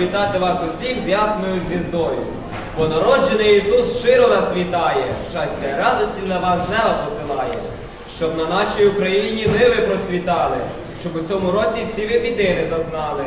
вітати вас усіх з ясною звіздою. Бо народжений Ісус щиро нас вітає, щастя радості на вас неба посилає, щоб на нашій Україні ниви процвітали, щоб у цьому році всі ви біди не зазнали,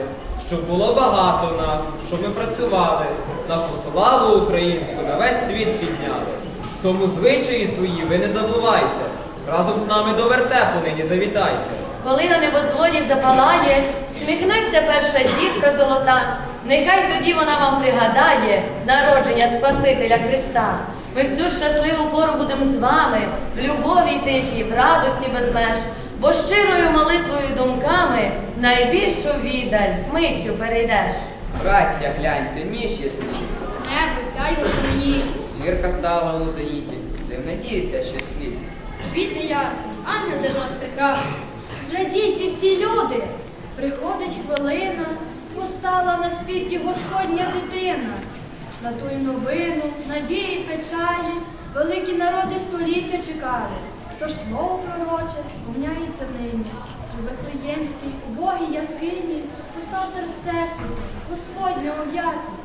щоб було багато нас, щоб ми працювали, нашу славу українську на весь світ підняли. Тому звичаї свої ви не забувайте. Разом з нами до вертепу нині завітайте. Коли на небозводі запалає, сміхнеться перша зірка золота. Нехай тоді вона вам пригадає народження Спасителя Христа. Ми в цю щасливу пору будемо з вами, в любові тихій, в радості без меж, бо щирою молитвою думками найбільшу віддаль миттю перейдеш. Браття, гляньте, ніч ясний. Небо сяйво мені, Звірка стала у зеніті. Де надіється, що світ. світ неясний, ангел до нас прекрасний. Зрадійте всі люди, приходить хвилина, постала на світі Господня дитина. На ту й новину, надії, печалі, великі народи століття чекали. Тож слово пророче сповняється нині, що Вифлеємській убогій яскині постав цар Всесвіту, Господня об'ятий.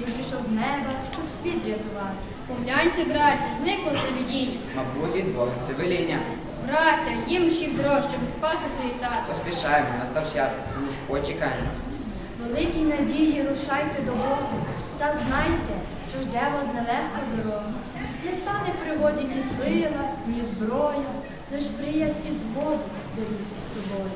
Він пішов з неба, щоб світ рятувати. Погляньте, браття, зникло це видіння. Мабуть, від Бога це веління. Браття, їм ще дрож, щоб спаси привітати. Поспішаємо, настав час, саму почекаємо. Великій надії рушайте до Бога, та знайте, що жде вас нелегка дорога. Не стане пригоді ні сила, ні зброя, лиш приязнь і згоду беріть з собою.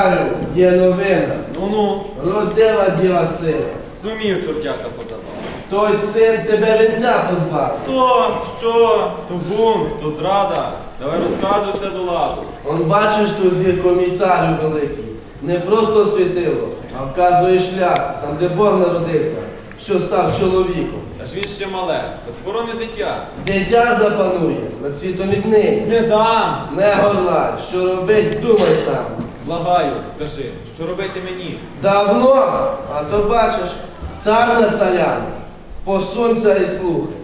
Царю, є новина. Ну-ну, Родила діва сина. сумів чортяка позабав. Той син тебе венця позбав. То, що, то бум, то зрада. Давай розказуй все до ладу. Он бачиш ту зірку, мій царю великий. Не просто світило, а вказує шлях, там, де Бог народився, що став чоловіком. Та ж він ще мале, то скоро не дитя. Дитя запанує над світом віднині. Не дам! Не горлай, що робить, думай сам. Благаю, скажи, що робити мені? Давно, а то бачиш, цар на царями, посунься і слухай.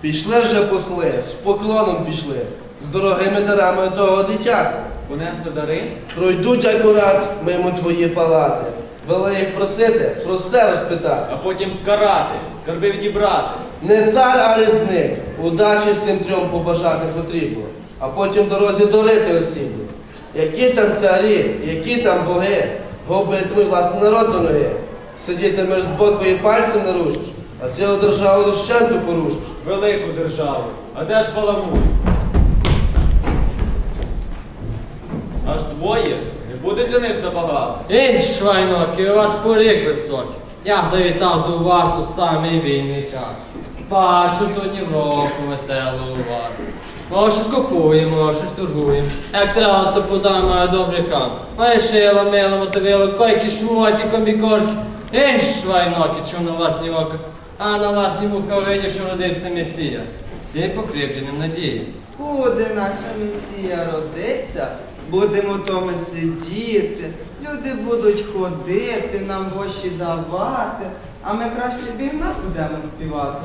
Пішли вже посли, з поклоном пішли, з дорогими дарами того дитяка. Понести дари? Пройдуть акурат мимо твої палати. Вели їх просити, про все розпитати. А потім скарати, скарби відібрати. Не цар, а лісник. Удачі всім трьом побажати потрібно, а потім дорозі дорити осінню. Які там царі, які там боги, губитимуть власний народ до ноги. Сидітимеш збоку і пальцем не рушиш, а цілу державу дощенту порушиш. Велику державу. А де ж баламут? Аж двоє? Не буде для них забагато. Ей, швайноки, у вас порік високий. Я завітав до вас у самий вільний час. Бачу тут Європу веселу у вас. Мов щось купуємо, мов щось торгуємо. Як треба, то подай маю добрий хам. Має шила, мило, мотовило, койки, шмоті, комікорки. Ей, швайноки, чув на вас ні ока. А на вас ні муха видів, що родився Месія. Всі покріпченим надії. Буде наша месія родиться, будемо томи сидіти, люди будуть ходити, нам гроші давати, а ми краще бігна будемо співати.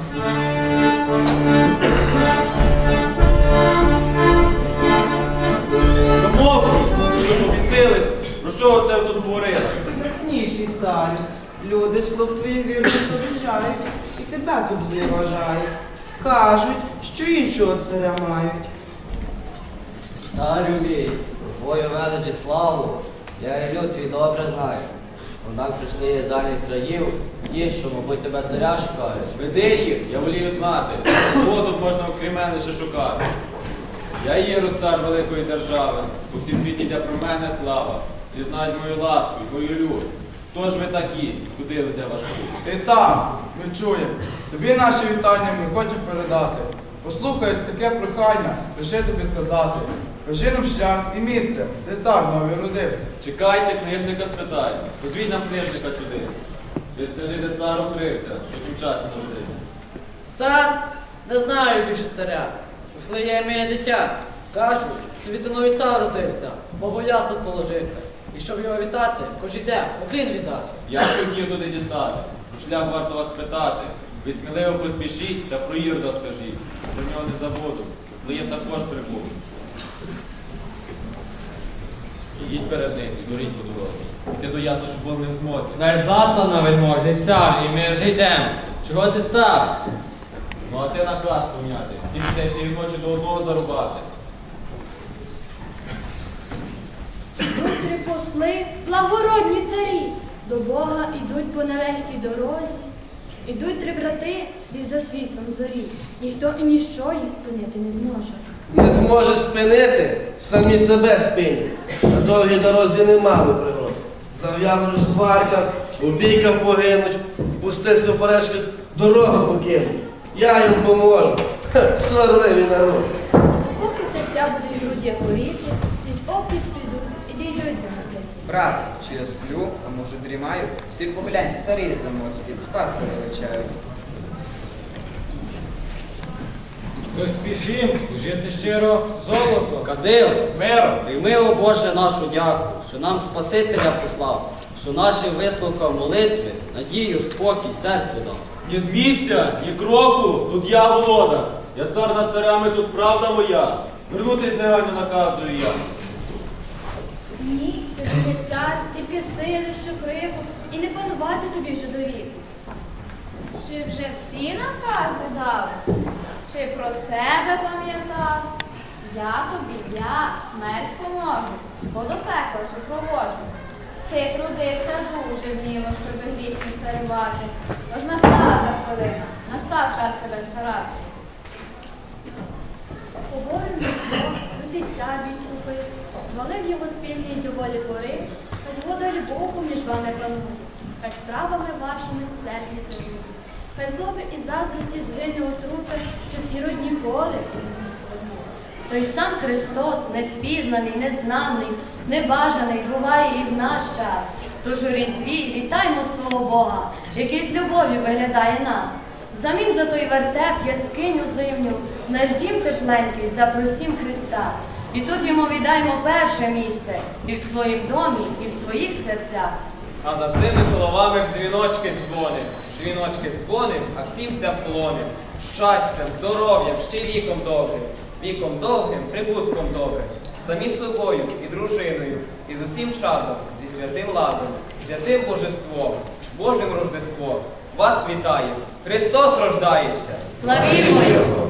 Тут? Ясніший царю, люди слов твоїх вірно обіжають і тебе тут зневажають. Кажуть, що іншого царя мають. Царю мій, твою велич і славу, я і люд твій добре знаю. Однак прийшли із дальніх країв, ті, що, мабуть, тебе царя шукають. Веди їх, я волію знати. Кого тут можна окрім мене ще шукати? Я Єру, цар великої держави, у всім світі йде про мене слава. Всі мою ласку і мою лють. Хто ж ви такі? Куди веде ваш путь? Ти цар, ми чуємо. Тобі наші вітання ми хочемо передати. Послухай таке прохання, лише тобі сказати. Кажи нам шлях і місце, де цар новий родився. Чекайте, книжника спитаю. Позвіть нам книжника сюди. Ти скажи, де цар укрився, що тим часі народився. Цар не знаю більше царя. У своє ім'я дитя. Кажуть, світоновий цар родився, богоясно положився. І щоб його вітати, кож іде, один віддати. Як хотів туди дістатись? Шлях варто вас питати. Ви сміливо поспішіть та про Ірда скажіть. Про нього не забуду. Плиєм також прибув. Ідіть перед ним, здуріть по дорозі. Ти до ясно, що був не в змозі. Дай злата вельможний цар, і ми вже йдемо. Чого ти став? Ну а ти наказ пом'яти. Ці все цієї ночі до одного зарубати. Тут посли, благородні царі, до Бога ідуть по нелегкій дорозі. Ідуть три брати слід за світлом зорі. Ніхто і ніщо їх спинити не зможе. Не зможеш спинити, самі себе спинять. На довгій дорозі немало пригод. Зав'язують у сварках, у бійках погинуть, в пустих суперечках дорогу покинуть. Я їм поможу. Ха, Сварливий народ. Поки серця будуть груді горіти, мети. Брат, чи я сплю, а може дрімаю? Ти поглянь, царі заморські, спаси величають. Поспішим, жити щиро золото. Кадил, миро, прийми, о Боже, нашу дяку, що нам Спасителя послав, що наші вислухав молитви, надію, спокій серцю дав. Ні з місця, ні кроку, тут я володар. Я цар над царями, тут правда моя. Вернутись негайно наказую я. Ні, не цар, тільки сили, що криво, і не панувати тобі вже довік. Чи вже всі накази дав? Чи про себе пам'ятав? Я тобі, я, смерть поможу, бо до пекла супроводжу. Ти трудився дуже вміло, щоб гріх не царювати. Тож настала та хвилина, настав час тебе скарати. Поборений зло, лютий цар відступив, звалив його спільний доволі пори, згода любову між вами панує, хай справами вашими серці кривуть. Хай злоби і заздрості згине отрута, щоб ірод ніколи не зміг повернутися. Той сам Христос, неспізнаний, незнаний, небажаний, буває і в наш час. Тож у Різдві вітаймо свого Бога, який з любов'ю виглядає нас. Взамін за той вертеп, яскиню зимню, наш дім тепленький, запросім Христа. І тут йому віддаймо перше місце, і в своїм домі, і в своїх серцях. А за цими словами в дзвіночки дзвоним. Дзвіночки дзвоним, а всім ся вклоним. Щастям, здоров'ям, ще віком добрим. Віком довгим, прибутком добрим. Самі собою і дружиною, і з усім чадом, зі святим ладом, святим божеством, Божим Рождеством. Вас вітає! Христос рождається! Славімо Його!